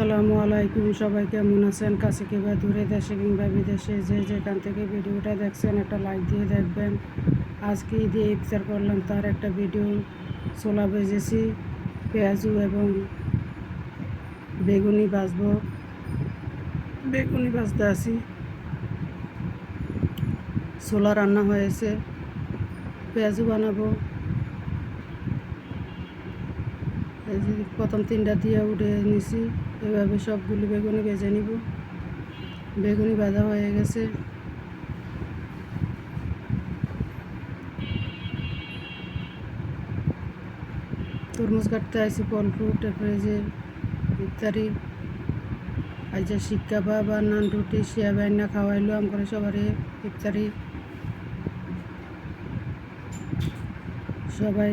আসসালামু আলাইকুম, সবাই কেমন আছেন? কাছে কিংবা দূরে দেশে কিংবা বিদেশে যে যেখান থেকে ভিডিওটা দেখছেন একটা লাইক দিয়ে দেখবেন। আজকে দিয়ে ইফতার করলাম, তার একটা ভিডিও ছোলা ভেজেছি, পেঁয়াজু এবং বেগুনি ভাজবো। বেগুনি ভাজতে আছি। ছোলা রান্না হয়েছে, পেঁয়াজু বানাবো। যে প্রথম তিনটা দিয়ে উঠে নিছি। এভাবে সবগুলো বেগুনি ভেজে নিব। বেগুনি ভাজা হয়ে গেছে। তরমুজ কাটতে আইছি ফল, ফ্রুট, তারপরে যে ইত্যাদি আজ শিক্ষা বা বা নান, রুটি, শিয়া বাইনা খাওয়াইলো আম করে সবারই ইফতারি। সবাই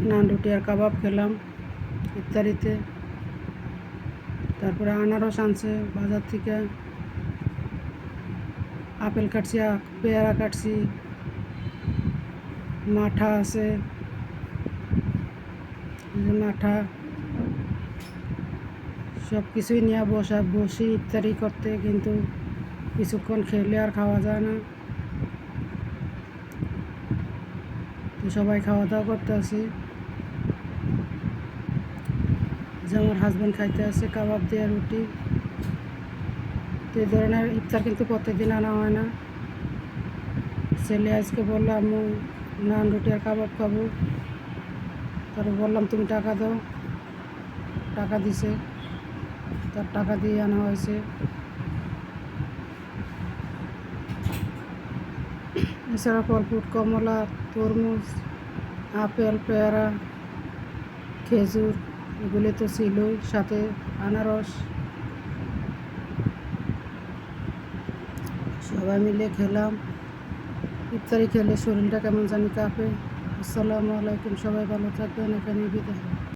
নান রুটি আর কাবাব খেলাম ইত্যাদিতে। তারপরে আনারস আনছে বাজার থেকে। আপেল কাটছি পেয়ারা কাটছি। মাঠা আছে। মাঠা। সব কিছুই নিয়ে বসা, বসি ইত্যাদি করতে, কিন্তু কিছুক্ষণ খেলে আর খাওয়া যায় না। তো সবাই খাওয়া দাওয়া করতে আসি। যে আমার হাজব্যান্ড খাইতে আছে কাবাব দিয়ে রুটি। তো এই ধরনের ইফতার কিন্তু প্রত্যেকদিন আনা হয় না। ছেলে আজকে বলল, আম্মু, নান, রুটি আর কাবাব খাব। তারপর বললাম, তুমি টাকা দাও। টাকা দিছে। তার টাকা দিয়ে আনা হয়েছে। এছাড়া ফল ফ্রুট কমলা, তরমুজ, আপেল, পেয়ারা, খেজুর। এগুলি তো ছিলই, সাথে আনারস। সবাই মিলে খেলাম। ইফতারি খেলে শরীরটা কেমন জানি কাঁপে। আসসালামু আলাইকুম, সবাই ভালো থাকবেন এখানে বিদায়।